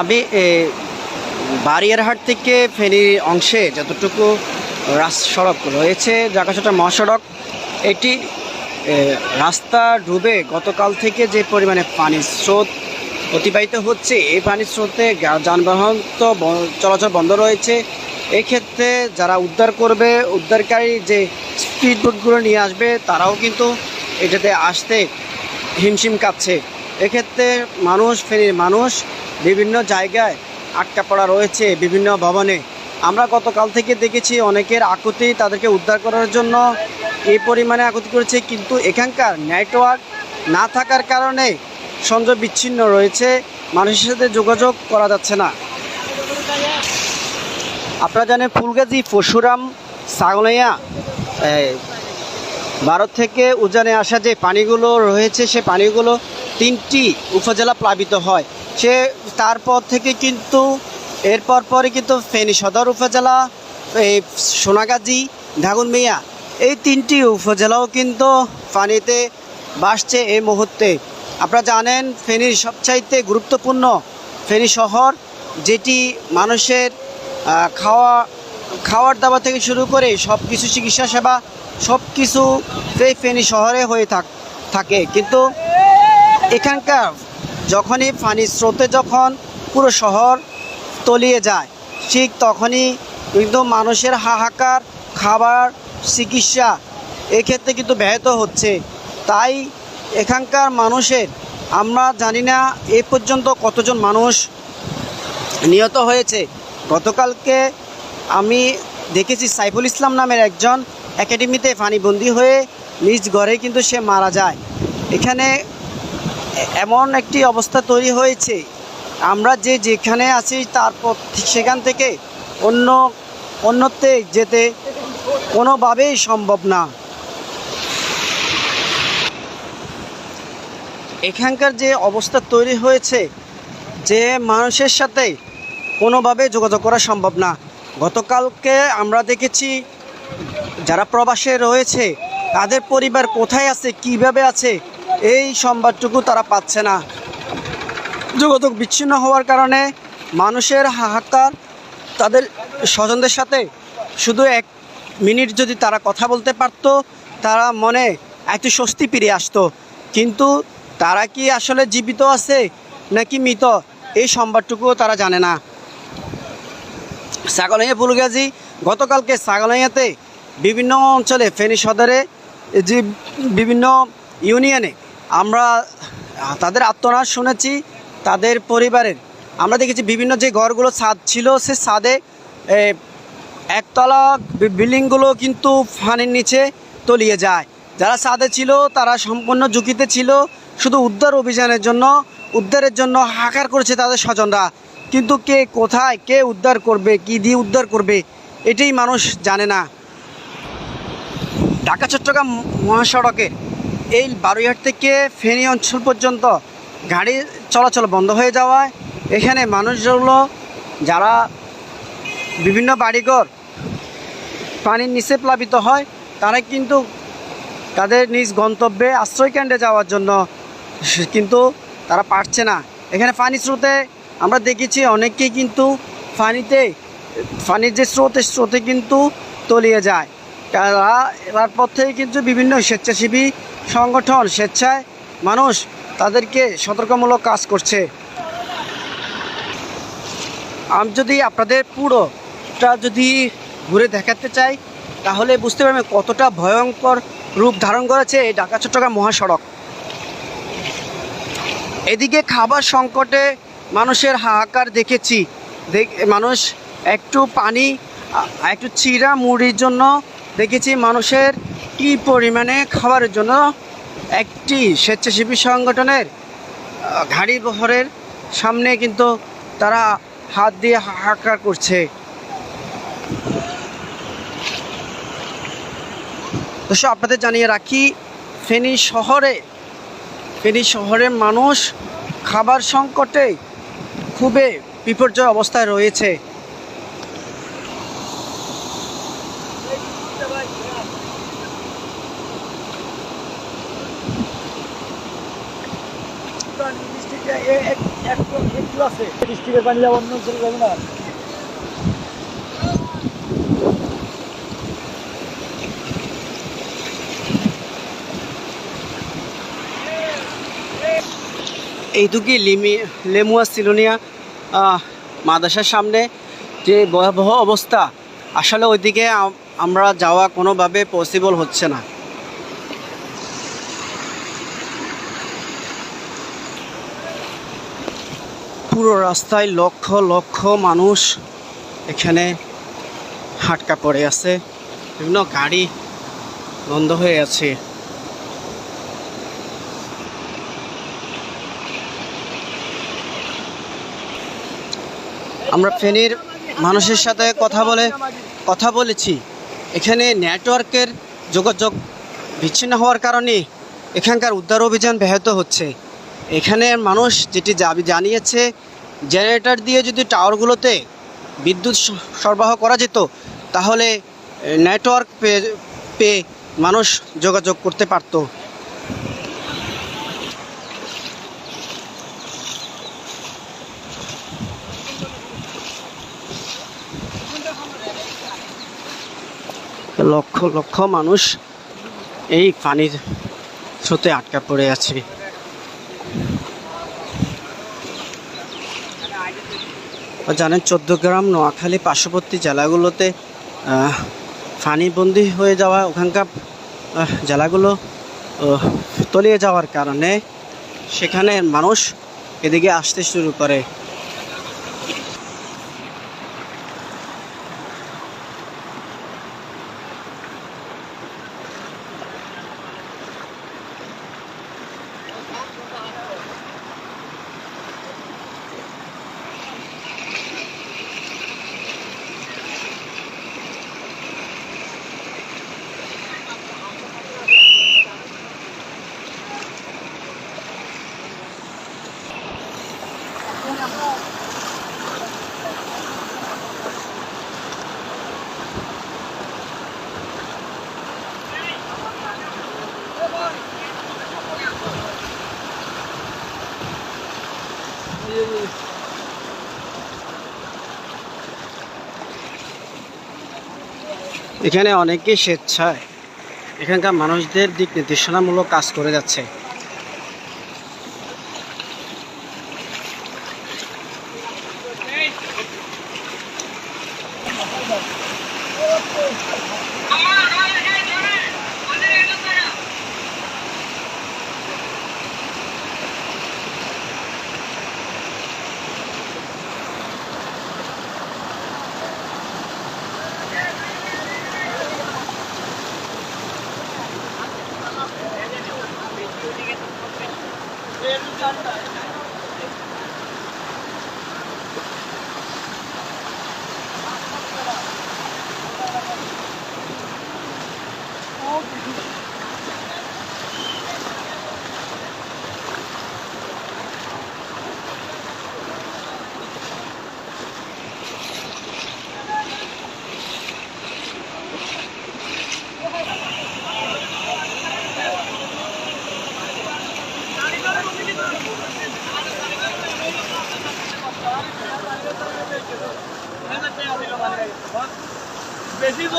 আমি বারিয়ারহাট থেকে ফেনী অংশে যতটুকু সড়ক রয়েছে জাকাশাটা মহাসড়ক, এটি রাস্তা ডুবে গতকাল থেকে যে পরিমাণে পানির স্রোত অতিবাহিত হচ্ছে, এই পানির স্রোতে যানবাহন তো চলাচল বন্ধ রয়েছে। এক্ষেত্রে যারা উদ্ধার করবে, উদ্ধারকারী যে স্পিড বোটগুলো নিয়ে আসবে, তারাও কিন্তু এটাতে আসতে হিমশিম কাঁপছে। এক্ষেত্রে মানুষ, ফেনীর মানুষ বিভিন্ন জায়গায় আটকা পড়া রয়েছে বিভিন্ন ভবনে। আমরা গতকাল থেকে দেখেছি অনেকের আকুতি তাদেরকে উদ্ধার করার জন্য এই পরিমাণে আকুতি করেছে, কিন্তু এখানকার নেটওয়ার্ক না থাকার কারণে সংযোগ বিচ্ছিন্ন রয়েছে। মানুষের সাথে যোগাযোগ করা যাচ্ছে না। আপনারা জানেন ফুলগাজী, পরশুরাম, সাগলাইয়া ভারত থেকে উজানে আসা যে পানিগুলো রয়েছে, সে পানিগুলো তিনটি উপজেলা প্লাবিত হয়। সে তারপর থেকে কিন্তু এরপর পরে কিন্তু ফেনী সদর উপজেলা এই সোনাগাজী ঢাকুনমিয়া এই তিনটি উপজেলাও কিন্তু পানিতে বাসছে এই মুহূর্তে। আপনারা জানেন ফেনীর সবচাইতে গুরুত্বপূর্ণ ফেনী শহর, যেটি মানুষের খাওয়া, খাওয়ার দাওয়া থেকে শুরু করে সব কিছু চিকিৎসা সেবা সব কিছু ফেনী শহরে হয়ে থাকে। কিন্তু এখানকার যখনই পানির স্রোতে যখন পুরো শহর তলিয়ে যায়, ঠিক তখনই কিন্তু মানুষের হাহাকার, খাবার, চিকিৎসা এক্ষেত্রে কিন্তু ব্যাহত হচ্ছে। তাই এখানকার মানুষের, আমরা জানি না এ পর্যন্ত কতজন মানুষ নিহত হয়েছে। গতকালকে আমি দেখেছি সাইফুল ইসলাম নামের একজন একাডেমিতে পানিবন্দি হয়ে নিজ ঘরে কিন্তু সে মারা যায়। এখানে এমন একটি অবস্থা তৈরি হয়েছে। আমরা যে যেখানে আছি তারপর সেখান থেকে অন্য অন্যতে যেতে কোনোভাবেই সম্ভব না। এখানকার যে অবস্থা তৈরি হয়েছে, যে মানুষের সাথে কোনোভাবে যোগাযোগ করা সম্ভব না। গতকালকে আমরা দেখেছি, যারা প্রবাসে রয়েছে, তাদের পরিবার কোথায় আছে, কীভাবে আছে এই সংবাদটুকু তারা পাচ্ছে না। যোগাযোগ বিচ্ছিন্ন হওয়ার কারণে মানুষের হাহাকার তাদের স্বজনদের সাথে শুধু এক মিনিট যদি তারা কথা বলতে পারতো, তারা মনে একটু স্বস্তি ফিরে আসতো। কিন্তু তারা কি আসলে জীবিত আছে নাকি মৃত, এই সংবাদটুকুও তারা জানে না। সাগলাইয়া ফুলগাজী গতকালকে সাগলাইয়াতে বিভিন্ন অঞ্চলে ফেনী সদরে যে বিভিন্ন ইউনিয়নে আমরা তাদের আত্মনাদ শুনেছি, তাদের পরিবারের। আমরা দেখেছি বিভিন্ন যে ঘরগুলো ছাদ ছিল, সে ছাদে একতলা বিল্ডিংগুলো কিন্তু ফানির নিচে তলিয়ে যায়। যারা ছাদে ছিল, তারা সম্পূর্ণ ঝুঁকিতে ছিল, শুধু উদ্ধার অভিযানের জন্য, উদ্ধারের জন্য হাকার করেছে তাদের স্বজনরা। কিন্তু কে কোথায়, কে উদ্ধার করবে, কি দিয়ে উদ্ধার করবে, এটাই মানুষ জানে না। ঢাকা চট্টগ্রাম মহাসড়কের এই বারুইহাট থেকে ফেনী অঞ্চল পর্যন্ত গাড়ি চলাচল বন্ধ হয়ে যাওয়ায় এখানে মানুষগুলো যারা বিভিন্ন বাড়িঘর পানির নিচে প্লাবিত হয়, তারা কিন্তু তাদের নিজ গন্তব্যে আশ্রয়কেন্দ্রে যাওয়ার জন্য কিন্তু তারা পারছে না। এখানে পানি স্রোতে আমরা দেখেছি অনেকেই কিন্তু পানিতে, পানির যে স্রোত স্রোতে কিন্তু তলিয়ে যায়। তারা তারপর থেকে কিন্তু বিভিন্ন স্বেচ্ছাসেবী সংগঠন, স্বেচ্ছায় মানুষ তাদেরকে সতর্কমূলক কাজ করছে। আমি যদি আপনাদের পুরোটা যদি ঘুরে দেখাতে চাই, তাহলে বুঝতে পারবেন কতটা ভয়ঙ্কর রূপ ধারণ করেছে এই ঢাকা, চট্টগ্রাম মহাসড়ক। এদিকে খাবার সংকটে মানুষের হাহাকার দেখেছি। দেখ, মানুষ একটু পানি, একটু চিরা মুড়ির জন্য দেখেছি মানুষের কি পরিমাণে খাবারের জন্য একটি স্বেচ্ছাসেবী সংগঠনের ঘাড়ি বহরের সামনে কিন্তু তারা হাত দিয়ে হাহাকার করছে। দর্শক, আপনাদের জানিয়ে রাখি, ফেনী শহরে, ফেনী শহরের মানুষ খাবার সংকটে খুবই বিপর্যয় অবস্থায় রয়েছে। না এইটুকি লিমি লেমুয়া সিলোনিয়া মাদ্রাসার সামনে যে ভয়াবহ অবস্থা, আসলে ওইদিকে আমরা যাওয়া কোনোভাবে পসিবল হচ্ছে না। পুরো রাস্তায় লক্ষ লক্ষ মানুষ এখানে হাটকা পড়ে আছে। বিভিন্ন গাড়ি বন্ধ হয়ে আছে। আমরা ফেনীর মানুষের সাথে কথা বলে, কথা বলেছি। এখানে নেটওয়ার্কের যোগাযোগ বিচ্ছিন্ন হওয়ার কারণে এখানকার উদ্ধার অভিযান ব্যাহত হচ্ছে। এখানে মানুষ যেটি জানিয়েছে জেনারেটর দিয়ে যদি টাওয়ারগুলোতে বিদ্যুৎ সরবরাহ করা যেত, তাহলে নেটওয়ার্ক পেয়ে মানুষ যোগাযোগ করতে পারতো। লক্ষ লক্ষ মানুষ এই পানির স্রোতে আটকা পড়ে আছে। জানেন চোদ্দগ্রাম নোয়াখালী পার্শ্ববর্তী জেলাগুলোতে ফানিবন্দি হয়ে যাওয়া ওখানকার জেলাগুলো তলিয়ে যাওয়ার কারণে সেখানে মানুষ এদিকে আসতে শুরু করে। এখানে অনেকেই স্বেচ্ছায়। এখানকার মানুষদের দিক নির্দেশনামূলক কাজ করে যাচ্ছে। Gracias.